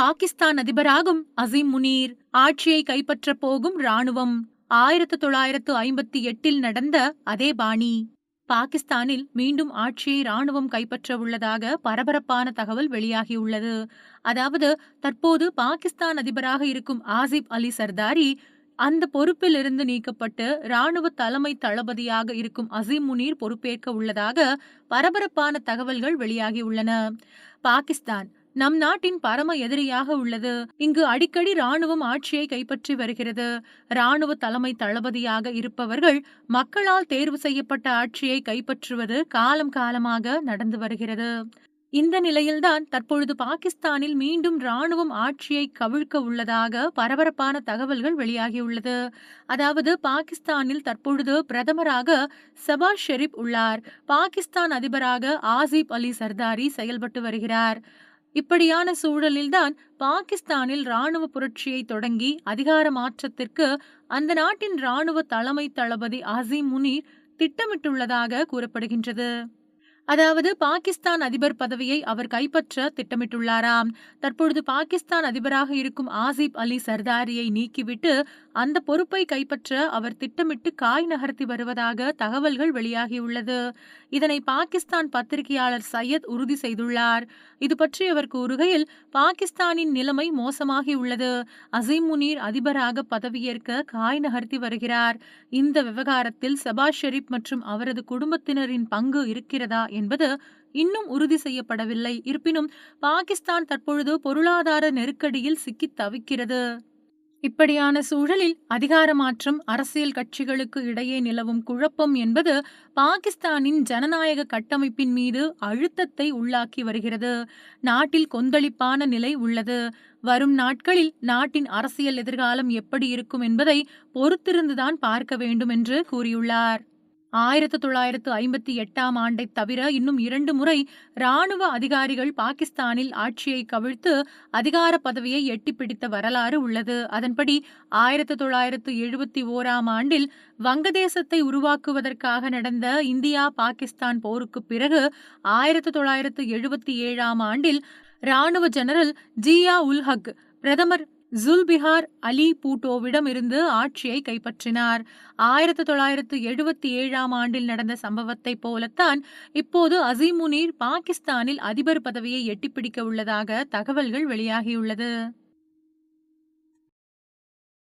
பாகிஸ்தான் அதிபராகும் அசீம் முனீர். ஆட்சியை கைப்பற்றப் போகும் ராணுவம் ஆயிரத்து தொள்ளாயிரத்து ஐம்பத்தி எட்டில் நடந்த அதே பாணி. பாகிஸ்தானில் மீண்டும் ஆட்சியை ராணுவம் கைப்பற்ற உள்ளதாக பரபரப்பான தகவல் வெளியாகியுள்ளது. அதாவது தற்போது பாகிஸ்தான் அதிபராக இருக்கும் ஆசிப் அலி சர்தாரி அந்த பொறுப்பிலிருந்து நீக்கப்பட்டு ராணுவ தலைமை தளபதியாக இருக்கும் அசீம் முனீர் பொறுப்பேற்க உள்ளதாக பரபரப்பான தகவல்கள் வெளியாகியுள்ளன. பாகிஸ்தான் நம் நாட்டின் பரம எதிரியாக உள்ளது. இங்கு அடிக்கடி ராணுவம் ஆட்சியை கைப்பற்றி வருகிறது. ராணுவ தலைமை தளபதியாக இருப்பவர்கள் மக்களால் தேர்வு செய்யப்பட்ட ஆட்சியை கைப்பற்றுவது காலம் காலமாக நடந்து வருகிறது. இந்த நிலையில்தான் தற்பொழுது பாகிஸ்தானில் மீண்டும் ராணுவம் ஆட்சியை கவிழ்க்க உள்ளதாக பரபரப்பான தகவல்கள் வெளியாகியுள்ளது. அதாவது பாகிஸ்தானில் தற்பொழுது பிரதமராக சபாஸ் ஷெரீப் உள்ளார். பாகிஸ்தான் அதிபராக ஆசிப் அலி சர்தாரி செயல்பட்டு வருகிறார். இப்படியான சூழலில்தான் பாகிஸ்தானில் ராணுவ புரட்சியை தொடங்கி அதிகார மாற்றத்திற்கு அந்த நாட்டின் ராணுவ தலைமை தளபதி அசீம் முனீர் திட்டமிட்டுள்ளதாக கூறப்படுகின்றது. அதாவது பாகிஸ்தான் அதிபர் பதவியை அவர் கைப்பற்ற திட்டமிட்டுள்ளாராம். தற்பொழுது பாகிஸ்தான் அதிபராக இருக்கும் ஆசிப் அலி சர்தாரியை நீக்கிவிட்டு அந்த பொறுப்பை கைப்பற்ற அவர் திட்டமிட்டு காய் நகர்த்தி வருவதாக தகவல்கள் வெளியாகியுள்ளது. இதனை பாகிஸ்தான் பத்திரிகையாளர் சையத் உறுதி செய்துள்ளார். இது பற்றி அவர் கூறுகையில் பாகிஸ்தானின் நிலைமை மோசமாகி உள்ளது அசீம் முனீர் அதிபராக பதவியேற்க காய் நகர்த்தி வருகிறார். இந்த விவகாரத்தில் சபாஷ் ஷெரீப் மற்றும் அவரது குடும்பத்தினரின் பங்கு இருக்கிறதா என்பது இன்னும் உறுதி செய்யப்படவில்லை. இருப்பினும் பாகிஸ்தான் தற்பொழுது பொருளாதார நெருக்கடியில் சிக்கி தவிக்கிறது. இப்படியான சூழலில் அதிகார மாற்றம் அரசியல் கட்சிகளுக்கு இடையே நிலவும் குழப்பம் என்பது பாகிஸ்தானின் ஜனநாயக கட்டமைப்பின் மீது அழுத்தத்தை உள்ளாக்கி வருகிறது. நாட்டில் கொந்தளிப்பான நிலை உள்ளது. வரும் நாட்களில் நாட்டின் அரசியல் எதிர்காலம் எப்படி இருக்கும் என்பதை பொறுத்திருந்துதான் பார்க்க வேண்டும் என்று கூறியுள்ளார். ஆயிரத்து தொள்ளாயிரத்து ஐம்பத்தி எட்டாம் ஆண்டை தவிர இன்னும் இரண்டு முறை ராணுவ அதிகாரிகள் பாகிஸ்தானில் ஆட்சியை கவிழ்த்து அதிகார பதவியை எட்டி பிடித்த வரலாறு உள்ளது. அதன்படி ஆயிரத்து தொள்ளாயிரத்து எழுபத்தி ஓராம் ஆண்டில் வங்கதேசத்தை உருவாக்குவதற்காக நடந்த இந்தியா பாகிஸ்தான் போருக்கு பிறகு ஆயிரத்து தொள்ளாயிரத்து எழுபத்தி ஏழாம் ஆண்டில் ராணுவ ஜெனரல் ஜியா உல் ஹக் பிரதமர் ஜுல்பிஹார் அலி பூட்டோவிடம் இருந்து ஆட்சியை கைப்பற்றினார். ஆயிரத்து தொள்ளாயிரத்து எழுபத்தி ஏழாம் ஆண்டில் நடந்த சம்பவத்தை போலத்தான் இப்போது அசீமுனீர் பாகிஸ்தானில் அதிபர் பதவியை எட்டிப்பிடிக்க உள்ளதாக தகவல்கள் வெளியாகியுள்ளது.